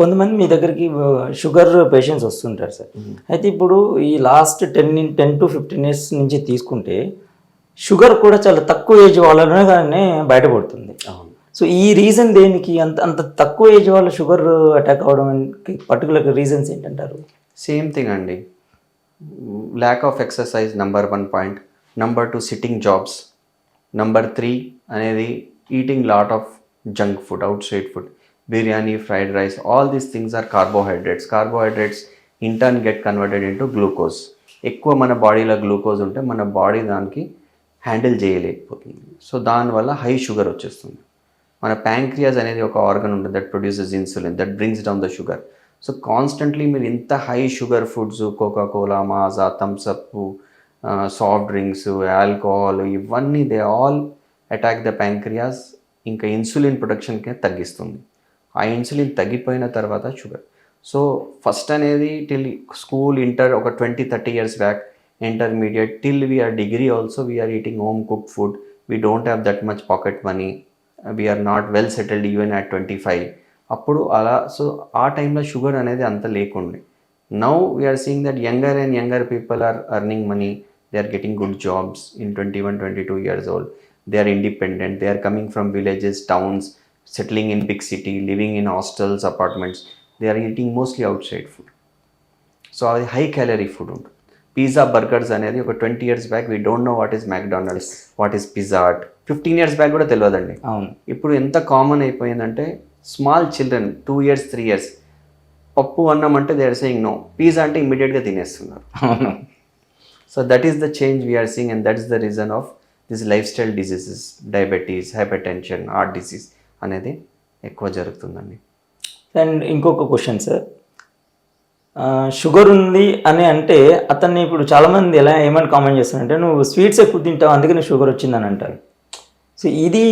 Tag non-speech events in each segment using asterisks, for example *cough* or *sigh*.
కొంతమంది మీ దగ్గరికి sugar patients వస్తుంటారు సార్. అయితే ఇప్పుడు ఈ last ten ten to fifteen years నుంచి తీసుకుంటే షుగర్ కూడా చాలా తక్కువ ఏజ్ వాళ్ళనే బయటపడుతుంది. అవును. సో ఈ రీజన్ దేనికి? అంత అంత తక్కువ ఏజ్ వాళ్ళ షుగర్ అటాక్ అవ్వడం పర్టికులర్ రీజన్స్ ఏంటంటారు? సేమ్ థింగ్ అండి. Lack of exercise number one point. Number two sitting jobs. Number three అనేది eating lot of junk food outside food. Biryani fried rice all these things are carbohydrates carbohydrates in turn get converted into glucose ఎక్కువ మన బాడీలో glucose ఉంటే మన body దానికి handle చేయలేకపోతుంది. So దానివల్ల high sugar వచ్చేస్తుంది. మన ప్యాంక్రియాస్ అనేది ఒక ఆర్గన్ ఉంటుంది that produces insulin that brings down the sugar so constantly మీరు ఇంత high sugar foods Coca Cola Maaza Thums Up soft drinks alcohol ఇవన్నీ they all attack the pancreas ఇంకా ఇన్సులిన్ ప్రొడక్షన్కే తగ్గిస్తుంది. ఆ ఇన్సులిన్ తగ్గిపోయిన తర్వాత షుగర్. సో ఫస్ట్ అనేది టిల్ స్కూల్ ఇంటర్ ఒక twenty thirty years back intermediate till we are degree also we are eating home cook food. We don't have that much pocket money. We are not well settled even at twenty five. అప్పుడు అలా so ఆ టైంలో sugar అనేది అంత లేకుండే. Now we are seeing that younger and younger people are earning money. They are getting good jobs in twenty one twenty two years old. They are independent. They are coming from villages towns. Settling in big city living in hostels apartments they are eating mostly outside food so అది high calorie food ఉంటుంది. Pizza burgers అనేది ఒక twenty years back we don't know what is McDonald's what is Pizza Hut fifteen years back కూడా తెలియదండి. అవును. ఇప్పుడు ఎంత common అయిపోయిందంటే small children two years three years పప్పు అన్నం అంటే they are saying no pizza అంటే ఇమీడియట్గా తినేస్తున్నారు. అవును. So that is the change we are seeing and that is the reason of this lifestyle diseases diabetes hypertension heart disease అనేది ఎక్కువ జరుగుతుందండి. అండ్ ఇంకొక క్వశ్చన్ సార్ షుగర్ ఉంది అని అంటే అతన్ని ఇప్పుడు చాలామంది ఎలా ఏమని కామెంట్ చేస్తారంటే నువ్వు స్వీట్స్ ఎక్కువ తింటావు అందుకని షుగర్ వచ్చిందని అంటారు. సో ఇది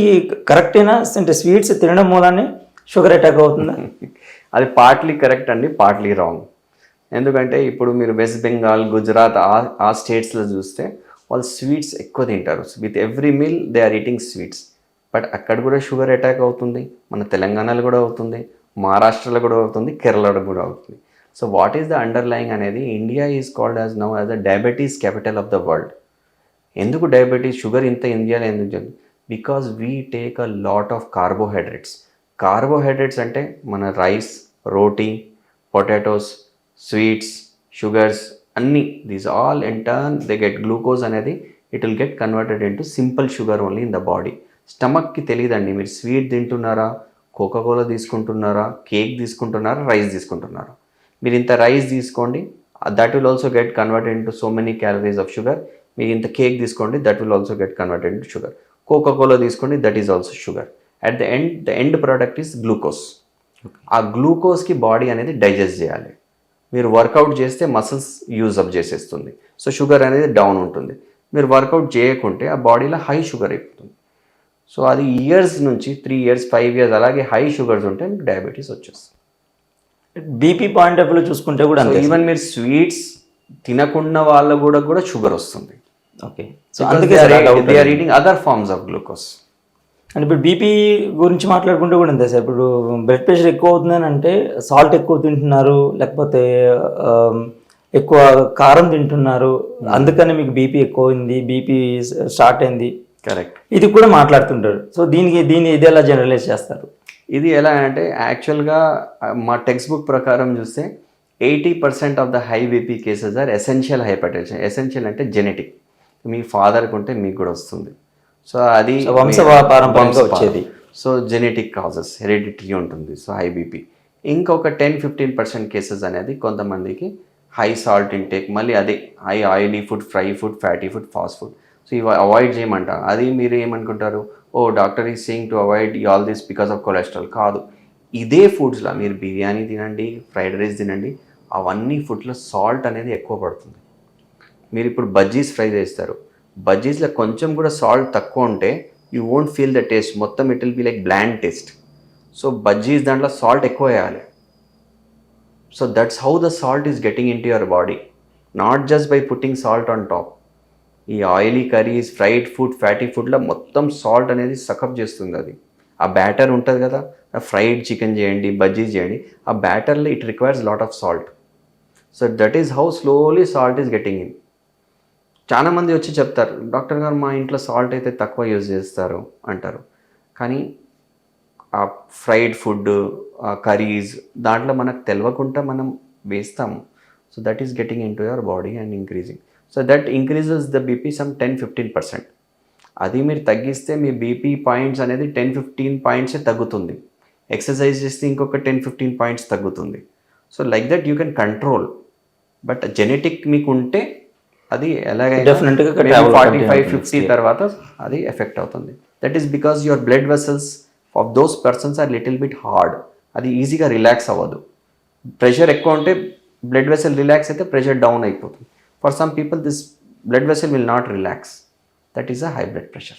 కరెక్టేనా అంటే స్వీట్స్ తినడం మూలానే షుగర్ అటాక్ అవుతుందా? *laughs* అది పార్ట్లీ కరెక్ట్ అండి పార్ట్లీ రాంగ్ ఎందుకంటే ఇప్పుడు మీరు వెస్ట్ బెంగాల్ గుజరాత్ ఆ ఆ స్టేట్స్లో చూస్తే వాళ్ళు స్వీట్స్ ఎక్కువ తింటారు. With every meal they are eating sweets but అక్కడ కూడా షుగర్ అటాక్ అవుతుంది మన తెలంగాణలో కూడా అవుతుంది మహారాష్ట్రలో కూడా అవుతుంది కేరళలో కూడా అవుతుంది. So what is the underlying అనేది India is called as now as the diabetes capital of the world ఎందుకు డయాబెటీస్ షుగర్ ఇంత ఇండియాలో ఎందుకు because we take a lot of carbohydrates carbohydrates అంటే మన rice roti potatoes sweets sugars అన్నీ. These all in turn they get glucose అనేది it will get converted into simple sugar only in the body స్టమక్కి తెలియదండి మీరు sweet తింటున్నారా? Coca Cola తీసుకుంటున్నారా? Cake తీసుకుంటున్నారా? Rice తీసుకుంటున్నారా? మీరు ఇంత రైస్ తీసుకోండి. That will also get converted into so many calories of sugar. మీరు ఇంత కేక్ తీసుకోండి. That will also get converted into sugar. Coca Cola తీసుకోండి. That is also sugar. At the end the end product is glucose ఆ గ్లూకోజ్కి body అనేది digest చేయాలి. మీరు workout చేస్తే మసిల్స్ యూజ్ అప్ చేసేస్తుంది. సో షుగర్ అనేది డౌన్ ఉంటుంది. మీరు వర్కౌట్ చేయకుంటే ఆ బాడీలో హై షుగర్ అయిపోతుంది. సో అది ఇయర్స్ నుంచి త్రీ ఇయర్స్ ఫైవ్ ఇయర్స్ అలాగే హై షుగర్స్ ఉంటే మీకు డయాబెటీస్ వచ్చేస్తుంది. బీపీ పాయింట్ ఆఫ్ వ్యూలో చూసుకుంటే కూడా ఈవెన్ మీరు స్వీట్స్ తినకున్న వాళ్ళ కూడా కూడా షుగర్ వస్తుంది. ఓకే సో అందుకే they are eating other forms of glucose అంటే ఇప్పుడు బీపీ గురించి మాట్లాడుకుంటే కూడా అంతే సార్. ఇప్పుడు బ్లడ్ ప్రెషర్ ఎక్కువ అవుతుందని అంటే సాల్ట్ ఎక్కువ తింటున్నారు లేకపోతే ఆమ్, ఎక్కువ కారం తింటున్నారు. అందుకని మీకు బీపీ ఎక్కువ అయింది. బీపీ స్టార్ట్ అయింది. కరెక్ట్ ఇది కూడా మాట్లాడుతుంటారు. సో దీనికి దీన్ని ఇది ఎలా జనరలైజ్ చేస్తారు? ఇది ఎలా అంటే యాక్చువల్గా మా టెక్స్ట్ బుక్ ప్రకారం చూస్తే eighty percent of the high BP cases are essential hypertension essential అంటే జెనెటిక్. మీ ఫాదర్కి ఉంటే మీకు కూడా వస్తుంది. సో అది వంశ వచ్చేది. సో జెనెటిక్ కాజెస్ హెరిడిటరీ ఉంటుంది. So high BP. ఇంకొక టెన్ ఫిఫ్టీన్ పర్సెంట్ కేసెస్ అనేది కొంతమందికి హై సాల్ట్ ఇంటేక్ మళ్ళీ అదే high oily food fry food fatty food fast food so ఇవి అవాయిడ్ చేయమంట అది మీరు ఏమనుకుంటారు? ఓ doctor is saying to avoid all this because of cholesterol కాదు. ఇదే ఫుడ్స్లో మీరు బిర్యానీ తినండి ఫ్రైడ్ రైస్ తినండి అవన్నీ ఫుడ్లో సాల్ట్ అనేది ఎక్కువ పడుతుంది. మీరు ఇప్పుడు బజ్జీస్ ఫ్రై చేస్తారు. బజ్జీస్లో కొంచెం కూడా సాల్ట్ తక్కువ ఉంటే you won't feel the taste మొత్తం it will be like bland taste so bajjis దాంట్లో సాల్ట్ ఎక్కువ వేయాలి. So that's how the salt is getting into your body not just by putting salt on top ఈ oily curries fried food fatty ఫుడ్లో మొత్తం salt అనేది సకప్ చేస్తుంది అది. ఆ బ్యాటర్ ఉంటుంది కదా ఫ్రైడ్ చికెన్ చేయండి బజ్జీ చేయండి ఆ బ్యాటర్లో it requires lot of salt. So that is how slowly salt is getting in. చాలా మంది వచ్చి చెప్తారు డాక్టర్ గారు మా ఇంట్లో సాల్ట్ అయితే తక్కువ యూజ్ చేస్తారు అంటారు. కానీ ఆ ఫ్రైడ్ ఫుడ్ ఆ కర్రీస్ దాంట్లో మనకు తెలియకుండా మనం వేస్తాము so that is getting into your body and increasing. So that increases the BP some ten fifteen percent అది మీరు తగ్గిస్తే మీ బీపీ పాయింట్స్ అనేది టెన్ ఫిఫ్టీన్ పాయింట్సే తగ్గుతుంది. ఎక్సర్సైజ్ చేస్తే ఇంకొక టెన్ ఫిఫ్టీన్ పాయింట్స్ తగ్గుతుంది. So like that you can control but genetic మీకు ఉంటే అది ఎలాగైనా ఫార్టీ ఫైవ్. ఫిఫ్టీ తర్వాత అది ఎఫెక్ట్ అవుతుంది. That is because your blood vessels of those persons are little bit hard అది ఈజీగా రిలాక్స్ అవ్వదు. ప్రెషర్ ఎక్కువ ఉంటే బ్లడ్ వెసల్ రిలాక్స్ అయితే ప్రెషర్ డౌన్ అయిపోతుంది. For some people, this blood vessel will not relax. That is a high blood pressure.